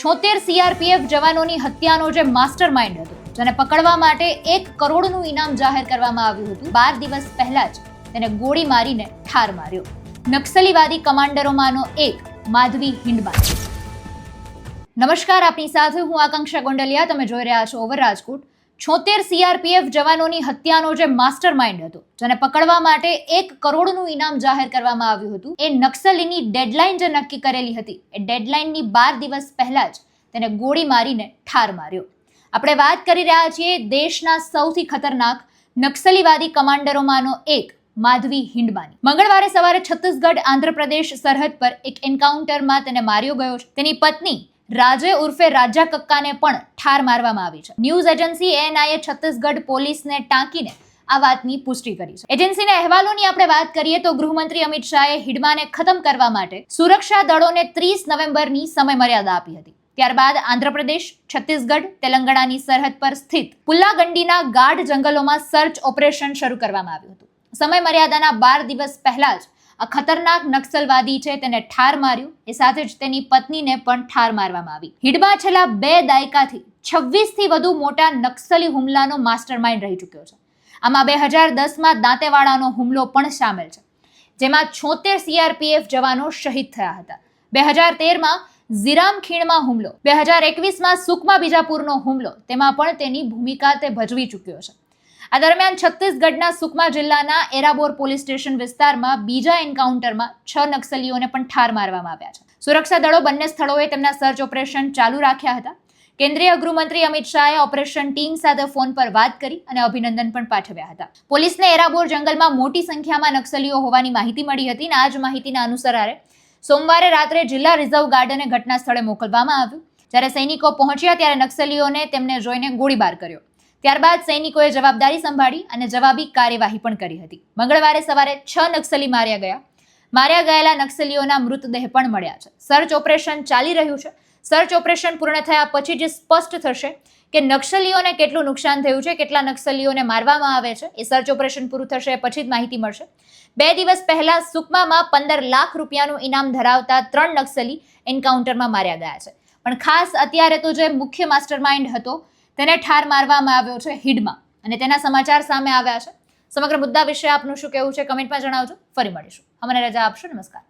છોતેર સીઆરપીએફ જવાનોની હત્યાનો જે માસ્ટર માઇન્ડ હતો, જેને પકડવા માટે એક કરોડનું ઇનામ જાહેર કરવામાં આવ્યું હતું, બાર દિવસ પહેલા જ તેને ગોળી મારીને ઠાર માર્યો. નક્સલીવાદી કમાન્ડરોમાંનો એક, માધવી હિંડબાન નમસ્કાર, આપની સાથે હું આકાંક્ષા ગોંડલિયા. તમે જોઈ રહ્યા છો ઓવર રાજકોટ. છોતેર સીઆરપીએફ જવાનોની હત્યાનો જે માસ્ટર માઇન્ડ હતો, જેને પકડવા માટે એક કરોડનું ઇનામ જાહેર કરવામાં આવ્યું હતું, એ નક્સલીની ડેડલાઇન જે નક્કી કરેલી હતી. એ ડેડલાઇનની બાર દિવસ પહેલા જ તેને ગોળી મારીને ઠાર માર્યો. આપણે વાત કરી રહ્યા છીએ દેશના સૌથી ખતરનાક નક્સલીવાદી કમાન્ડરોમાંનો એક, માધવી હિંડબાની. મંગળવારે સવારે છત્તીસગઢ, આંધ્રપ્રદેશ સરહદ પર એક એન્કાઉન્ટરમાં તેને માર્યો ગયો છે. તેની પત્ની રાજે ઉર્ફે રાજા કક્કાને પણ ઠાર મારવામાં આવી છે. ન્યૂઝ એજન્સી એએનઆઈએ છત્તીસગઢ પોલીસને ટાંકીને આ વાતની પુષ્ટિ કરી છે. એજન્સીના અહેવાલોની આપણે વાત કરીએ તો ગૃહમંત્રી અમિત શાહે હિડમાને ખતમ કરવા માટે સુરક્ષા દળોને ત્રીસ નવેમ્બરની સમયમર્યાદા આપી હતી. ત્યારબાદ આંધ્રપ્રદેશ, છત્તીસગઢ, તેલંગાણાની સરહદ પર સ્થિત પુલ્લાગંડીના ગાઢ જંગલોમાં સર્ચ ઓપરેશન શરૂ કરવામાં આવ્યું હતું. સમયમર્યાદાના બાર દિવસ પહેલા જ આ ખતરનાક નક્સલવાદી છે તેને ઠાર માર્યું. એ સાથે જ તેની પત્નીને પણ ઠાર મારવામાં આવી. હિડમાં છેલ્લા બે દાયકાથી છવ્વીસથી વધુ મોટા નક્સલી હુમલાનો માસ્ટર માઇન્ડ રહી ચૂક્યો છે. આમાં બે હજાર દસમાં દાંતેવાડાનો હુમલો પણ સામેલ છે. જેમાં છોતેર સીઆરપીએફ જવાનો શહીદ થયા હતા. બે હજાર તેરમાં ઝીરામ ખીણમાં હુમલો. બે હજાર એકવીસમાં સુકમા બીજાપુરનો હુમલો. તેમાં પણ તેની ભૂમિકા તે ભજવી ચૂક્યો છે. આ દરમિયાન છત્તીસગઢના સુકમા જિલ્લાના એરાબોર પોલીસ સ્ટેશન વિસ્તારમાં બીજા એન્કાઉન્ટરમાં છ નક્સલીઓને પણ ઠાર મારવામાં આવ્યા છે. સુરક્ષા દળો બંને સ્થળોએ તેમના સર્ચ ઓપરેશન ચાલુ રાખ્યા હતા. કેન્દ્રીય ગૃહમંત્રી અમિત શાહે ઓપરેશન ટીમ સાથે ફોન પર વાત કરી અને અભિનંદન પણ પાઠવ્યા હતા. પોલીસને એરાબોર જંગલમાં મોટી સંખ્યામાં નક્સલીઓ હોવાની માહિતી મળી હતી અને આ જ માહિતીના અનુસારે સોમવારે રાત્રે જિલ્લા રિઝર્વ ગાર્ડને ઘટના સ્થળે મોકલવામાં આવ્યું. જ્યારે સૈનિકો પહોંચ્યા ત્યારે નક્સલીઓને તેમને જોઈને ગોળીબાર કર્યો. ત્યારબાદ સૈનિકોએ જવાબદારી સંભાળી અને જવાબી કાર્યવાહી પણ કરી હતી. મંગળવારે સવારે છ નક્સલી માર્યા ગયા. માર્યા ગયેલા નક્સલીઓના મૃતદેહ પણ મળ્યા છે. સર્ચ ઓપરેશન ચાલી રહ્યું છે. સર્ચ ઓપરેશન પૂર્ણ થયા પછી જે સ્પષ્ટ થશે કે નક્સલીઓને કેટલું નુકસાન થયું છે, કેટલા નક્સલીઓને મારવામાં આવે છે. એ સર્ચ ઓપરેશન પૂરું થશે પછી જ માહિતી મળશે. બે દિવસ પહેલા સુકમામાં પંદર લાખ રૂપિયાનું ઇનામ ધરાવતા ત્રણ નક્સલી એન્કાઉન્ટરમાં માર્યા ગયા છે. પણ ખાસ અત્યારે તો જે મુખ્ય માસ્ટર માઇન્ડ હતો તેને ઠાર મારવામાં આવ્યો છે હિડમાં. અને તેના સમાચાર સામે આવ્યા છે. સમગ્ર મુદ્દા વિશે આપનું શું કહેવું છે કમેન્ટમાં જણાવજો. ફરી મળીશું. અમને રજા આપશો. નમસ્કાર.